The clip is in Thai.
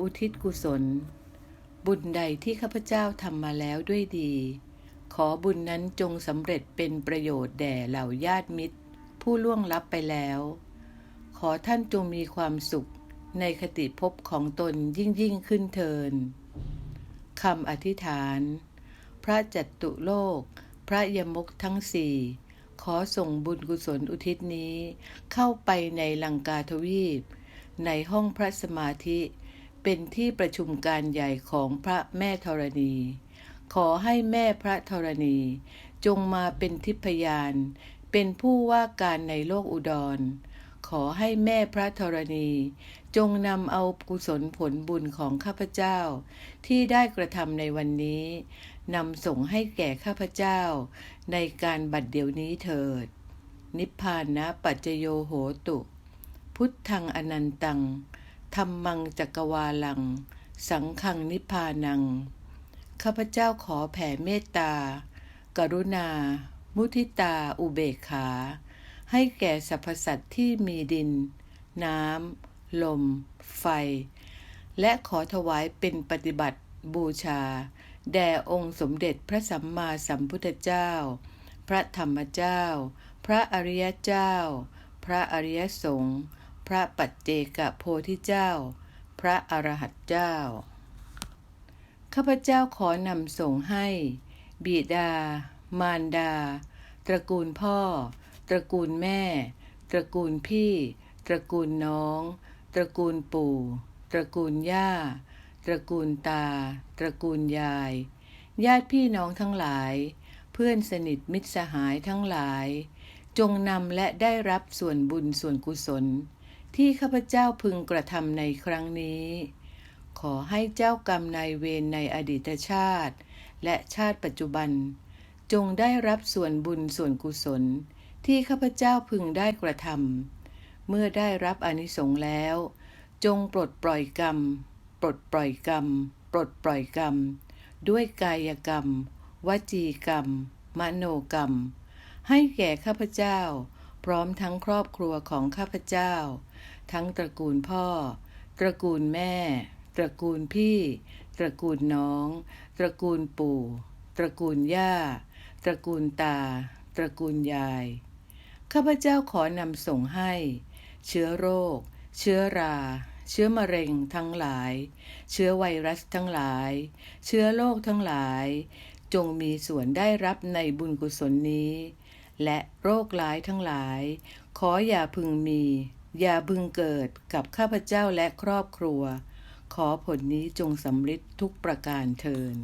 อุทิศกุศล บุญใดที่ข้าพเจ้าทำมาแล้วด้วยดี ขอบุญนั้นจงสำเร็จเป็นประโยชน์แด่เหล่าญาติมิตร ผู้ล่วงลับไปแล้ว ขอท่านจงมีความสุขในคติภพของตนยิ่งยิ่งขึ้นเทินคำอธิษฐาน พระจัตุโลก พระยมกทั้งสี่ขอส่งบุญกุศลอุทิศนี้ เข้าไปในลังกาทวีป ในห้องพระสมาธิ เป็นที่ประชุมการใหญ่ของพระแม่ธรณี ขอให้แม่พระธรณี จงมาเป็นทิพยาน เป็นผู้ว่าการในโลกอุดร ขอให้แม่พระธรณี จงนำเอากุศลผลบุญของข้าพเจ้า ที่ได้กระทำในวันนี้นำส่งให้แก่ข้าพเจ้า ในการบัดเดี๋ยวนี้เถิด นิพพานะปัจจโยโหตุ พุทธังอนันตัง ธรรมังจักรวาลัง สังฆังนิพพานัง ข้าพเจ้าขอแผ่เมตตา กรุณา มุทิตาอุเบกขา ให้แก่สรรพสัตว์ที่มีดิน น้ำ ลม ไฟ และขอถวายเป็นปฏิบัติบูชา แด่องค์สมเด็จพระสัมมาสัมพุทธเจ้า พระธรรมเจ้า พระอริยเจ้า พระอริยสงฆ์ พระปัจเจกโพธิเจ้า พระอรหัตเจ้า ข้าพเจ้าขอนำส่งให้ บิดา มารดา ตระกูลพ่อ ตระกูลแม่ ตระกูลพี่ ตระกูลน้อง ตระกูลปู่ ตระกูลย่า ตระกูลตา ตระกูลยาย ญาติพี่น้องทั้งหลาย เพื่อนสนิทมิตรสหายทั้งหลายจงนำและได้รับส่วนบุญส่วนกุศล ที่ข้าพเจ้าพึงกระทำในครั้งนี้ ขอให้เจ้ากรรมนายเวรในอดีตชาติ และชาติปัจจุบัน จงได้รับส่วนบุญส่วนกุศล ที่ข้าพเจ้าพึงได้กระทำเมื่อได้รับอนิสงส์แล้ว จงปลดปล่อยกรรม ปลดปล่อยกรรม ปลดปล่อยกรรม ด้วยกายกรรม วจีกรรม มโนกรรม ให้แก่ข้าพเจ้า พร้อมทั้งครอบครัวของข้าพเจ้า ทั้งตระกูลพ่อ ตระกูลแม่ ตระกูลพี่ ตระกูลน้อง ตระกูลปู่ ตระกูลย่า ตระกูลตา ตระกูลยาย ข้าพเจ้าขอนำส่งให้ เชื้อโรค เชื้อรา เชื้อมะเร็งทั้งหลาย เชื้อไวรัสทั้งหลาย เชื้อโรคทั้งหลาย จงมีส่วนได้รับในบุญกุศลนี้ และโรคร้ายทั้งหลาย ขออย่าพึงมี อย่าพึงเกิดกับข้าพเจ้าและครอบครัว ขอผลนี้จงสำลิดทุกประการเทิน